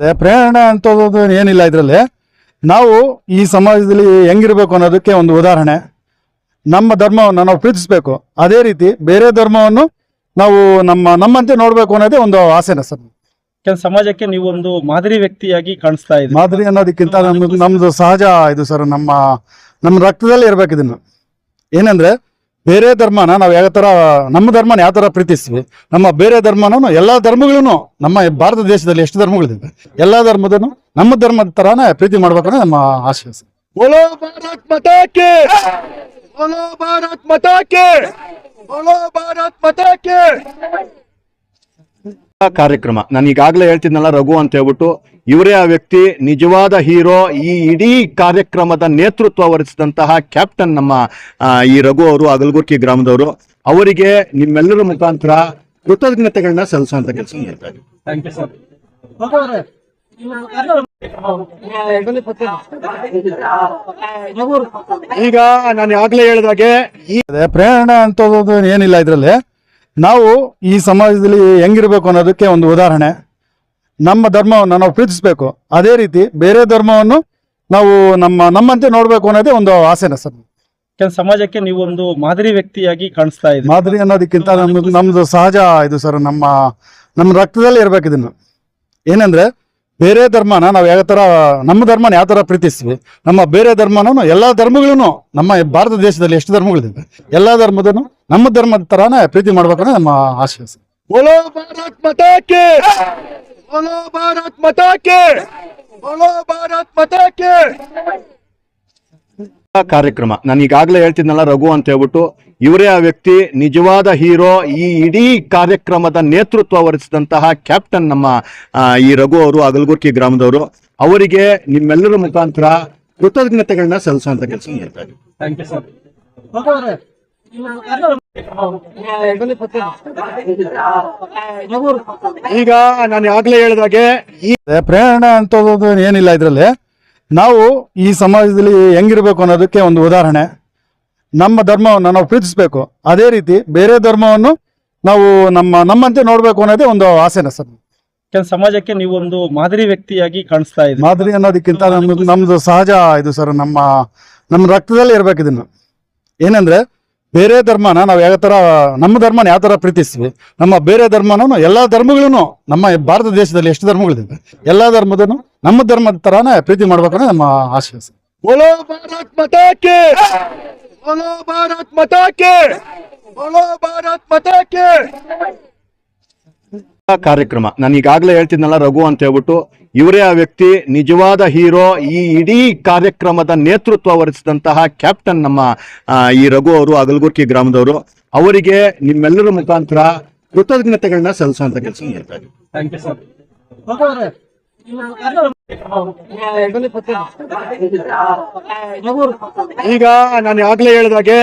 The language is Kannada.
ಅದೇ ಪ್ರೇರಣೆ ಅಂತದ್ದು ಏನಿಲ್ಲ ಇದರಲ್ಲಿ. ನಾವು ಈ ಸಮಾಜದಲ್ಲಿ ಹೆಂಗಿರ್ಬೇಕು ಅನ್ನೋದಕ್ಕೆ ಒಂದು ಉದಾಹರಣೆ. ನಮ್ಮ ಧರ್ಮವನ್ನು ನಾವು ಪ್ರೀತಿಸಬೇಕು. ಅದೇ ರೀತಿ ಬೇರೆ ಧರ್ಮವನ್ನು ನಾವು ನಮ್ಮ ನಮ್ಮಂತೆ ನೋಡಬೇಕು ಅನ್ನೋದೇ ಒಂದು ಆಸೆನ ಸರ್. ಯಾಕಂದ್ರೆ ಸಮಾಜಕ್ಕೆ ನೀವು ಒಂದು ಮಾದರಿ ವ್ಯಕ್ತಿಯಾಗಿ ಕಾಣಿಸ್ತಾ ಇದೆ. ಮಾದರಿ ಅನ್ನೋದಕ್ಕಿಂತ ನಮ್ದು ನಮ್ದು ಸಹಜ ಇದು ಸರ್. ನಮ್ಮ ನಮ್ಮ ರಕ್ತದಲ್ಲಿ ಇರ್ಬೇಕು ಇದನ್ನು. ಏನಂದ್ರೆ ಬೇರೆ ಧರ್ಮನ ನಾವು ಯಾವ ತರ ನಮ್ಮ ಧರ್ಮನ ಯಾವ ತರ ಪ್ರೀತಿಸ್ತೀವಿ ನಮ್ಮ ಬೇರೆ ಧರ್ಮನೂ ಎಲ್ಲ ಧರ್ಮಗಳೂ ನಮ್ಮ ಭಾರತ ದೇಶದಲ್ಲಿ ಎಷ್ಟು ಧರ್ಮಗಳಿದೆ ಎಲ್ಲ ಧರ್ಮದನ್ನು ನಮ್ಮ ಧರ್ಮದ ಥರನೇ ಪ್ರೀತಿ ಮಾಡ್ಬೇಕನ್ನೋ ನಮ್ಮ ಆಶಯ ಕಾರ್ಯಕ್ರಮ. ನಾನು ಈಗಾಗಲೇ ಹೇಳ್ತಿದ್ನಲ್ಲ ರಘು ಅಂತ ಹೇಳ್ಬಿಟ್ಟು ಇವರೇ ಆ ವ್ಯಕ್ತಿ ನಿಜವಾದ ಹೀರೋ ಈ ಇಡೀ ಕಾರ್ಯಕ್ರಮದ ನೇತೃತ್ವ ವಹಿಸಿದಂತಹ ಕ್ಯಾಪ್ಟನ್ ನಮ್ಮ ಈ ರಘು ಅವರು ಅಗಲಗುರ್ಕಿ ಗ್ರಾಮದವರು. ಅವರಿಗೆ ನಿಮ್ಮೆಲ್ಲರ ಮುಖಾಂತರ ಕೃತಜ್ಞತೆಗಳನ್ನ ಸಲ್ಲಿಸುವಂತ ಕೆಲಸ ಮಾಡ್ತಾ ಥ್ಯಾಂಕ್ ಯು ಸರ್ ಈಗ ನಾನು ಆಗ್ಲೇ ಹೇಳಿದಾಗೆ ಪ್ರೇರಣೆ ಅಂತ ಏನಿಲ್ಲ ಇದರಲ್ಲಿ. ನಾವು ಈ ಸಮಾಜದಲ್ಲಿ ಹೆಂಗಿರ್ಬೇಕು ಅನ್ನೋದಕ್ಕೆ ಒಂದು ಉದಾಹರಣೆ. ನಮ್ಮ ಧರ್ಮವನ್ನು ನಾವು ಪ್ರೀತಿಸಬೇಕು. ಅದೇ ರೀತಿ ಬೇರೆ ಧರ್ಮವನ್ನು ನಾವು ನಮ್ಮ ನಮ್ಮಂತೆ ನೋಡಬೇಕು ಅನ್ನೋದೇ ಒಂದು ಆಸೆನ ಸರ್. ಯಾಕಂದ್ರೆ ಸಮಾಜಕ್ಕೆ ನೀವು ಒಂದು ಮಾದರಿ ವ್ಯಕ್ತಿಯಾಗಿ ಕಾಣಿಸ್ತಾ ಇದೆ. ಮಾದರಿ ಅನ್ನೋದಕ್ಕಿಂತ ನಮ್ದು ನಮ್ದು ಸಹಜ ಇದು ಸರ್ ನಮ್ಮ ನಮ್ಮ ರಕ್ತದಲ್ಲಿ ಇರ್ಬೇಕು ಇದನ್ನು. ಏನಂದ್ರೆ ಬೇರೆ ಧರ್ಮನ ನಾವು ಯಾವ ತರ ನಮ್ಮ ಧರ್ಮನ ಯಾವ ತರ ಪ್ರೀತಿಸ್ತೀವಿ ನಮ್ಮ ಬೇರೆ ಧರ್ಮನೂ ಎಲ್ಲಾ ಧರ್ಮಗಳೂ ನಮ್ಮ ಭಾರತ ದೇಶದಲ್ಲಿ ಎಷ್ಟು ಧರ್ಮಗಳಿದೆ ಎಲ್ಲಾ ಧರ್ಮದನ್ನು ನಮ್ಮ ಧರ್ಮದ ತರಾನೇ ಪ್ರೀತಿ ಮಾಡ್ಬೇಕು ಅನ್ನೋದು ನಮ್ಮ ಆಶಯ ಸರ್. बोलो भारत माता के बोलो भारत माता के बोलो भारत माता के ಕಾರ್ಯಕ್ರಮ ನಾನು ಈಗಾಗಲೇ ಹೇಳ್ತಿದ್ನಲ್ಲ ರಘು ಅಂತ ಹೇಳ್ಬಿಟ್ಟು ಇವರೇ ಆ ವ್ಯಕ್ತಿ ನಿಜವಾದ ಹೀರೋ ಈ ಇಡೀ ಕಾರ್ಯಕ್ರಮದ ನೇತೃತ್ವ ವಹಿಸಿದಂತಹ ಕ್ಯಾಪ್ಟನ್ ನಮ್ಮ ಆ, ಈ ರಘು ಅವರು ಅಗಲಗುರ್ಕಿ ಗ್ರಾಮದವರು ಅವರಿಗೆ ನಿಮ್ಮೆಲ್ಲರ ಮುಖಾಂತರ ಕೃತಜ್ಞತೆಗಳನ್ನ ಸಲ್ಲಿಸುವಂತ ಕೆಲಸ ಮಾಡ್ತಾ ಈಗ ನಾನು ಆಗ್ಲೇ ಹೇಳಿದಾಗೆ ಈ ಪ್ರೇರಣೆ ಅಂತದ್ದು ಏನಿಲ್ಲ ಇದರಲ್ಲಿ. ನಾವು ಈ ಸಮಾಜದಲ್ಲಿ ಹೆಂಗಿರ್ಬೇಕು ಅನ್ನೋದಕ್ಕೆ ಒಂದು ಉದಾಹರಣೆ. ನಮ್ಮ ಧರ್ಮವನ್ನು ನಾವು ಪ್ರೀತಿಸಬೇಕು. ಅದೇ ರೀತಿ ಬೇರೆ ಧರ್ಮವನ್ನು ನಾವು ನಮ್ಮ ನಮ್ಮಂತೆ ನೋಡ್ಬೇಕು ಅನ್ನೋದೇ ಒಂದು ಆಸೆನ ಸರ್. ಯಾಕಂದ್ರೆ ಸಮಾಜಕ್ಕೆ ನೀವು ಒಂದು ಮಾದರಿ ವ್ಯಕ್ತಿಯಾಗಿ ಕಾಣಿಸ್ತಾ ಇದೆ ಮಾದರಿ ಅನ್ನೋದಕ್ಕಿಂತ ನಮ್ದು ನಮ್ದು ಸಹಜ ಇದು ಸರ್ ನಮ್ಮ ನಮ್ಮ ರಕ್ತದಲ್ಲಿ ಇರ್ಬೇಕು ಇದನ್ನು. ಏನಂದ್ರೆ ಬೇರೆ ಧರ್ಮನ ನಾವು ಯಾವ ತರ, ನಮ್ಮ ಧರ್ಮನ ಯಾವ ತರ ಪ್ರೀತಿಸ್ತೀವಿ, ನಮ್ಮ ಬೇರೆ ಧರ್ಮನೂ ಎಲ್ಲಾ ಧರ್ಮಗಳೂ ನಮ್ಮ ಭಾರತ ದೇಶದಲ್ಲಿ ಎಷ್ಟು ಧರ್ಮಗಳಿದ್ದಾವೆ ಎಲ್ಲಾ ಧರ್ಮದನು ನಮ್ಮ ಧರ್ಮದ ಥರನೇ ಪ್ರೀತಿ ಮಾಡ್ಬೇಕು ನಮ್ಮ ಆಶಯ ಬೋಲೋ ಭಾರತ್ ಮತಾಕೆ ಬೋಲೋ ಭಾರತ್ ಮತಾಕೆ ಬೋಲೋ ಭಾರತ್ ಕಾರ್ಯಕ್ರಮ. ನಾನು ಈಗಾಗಲೇ ಹೇಳ್ತಿದ್ನಲ್ಲ ರಘು ಅಂತ ಹೇಳ್ಬಿಟ್ಟು ಇವರೇ ಆ ವ್ಯಕ್ತಿ ನಿಜವಾದ ಹೀರೋ ಈ ಇಡೀ ಕಾರ್ಯಕ್ರಮದ ನೇತೃತ್ವ ವಹಿಸಿದಂತಹ ಕ್ಯಾಪ್ಟನ್ ನಮ್ಮ ಈ ರಘು ಅವರು ಅಗಲಗುರ್ಕಿ ಗ್ರಾಮದವರು. ಅವರಿಗೆ ನಿಮ್ಮೆಲ್ಲರ ಮುಖಾಂತರ ಕೃತಜ್ಞತೆಗಳನ್ನ ಸಲ್ಲಿಸುವಂತ ಕೆಲಸ ಈಗ ನಾನು ಆಗ್ಲೇ ಹೇಳಿದಾಗೆ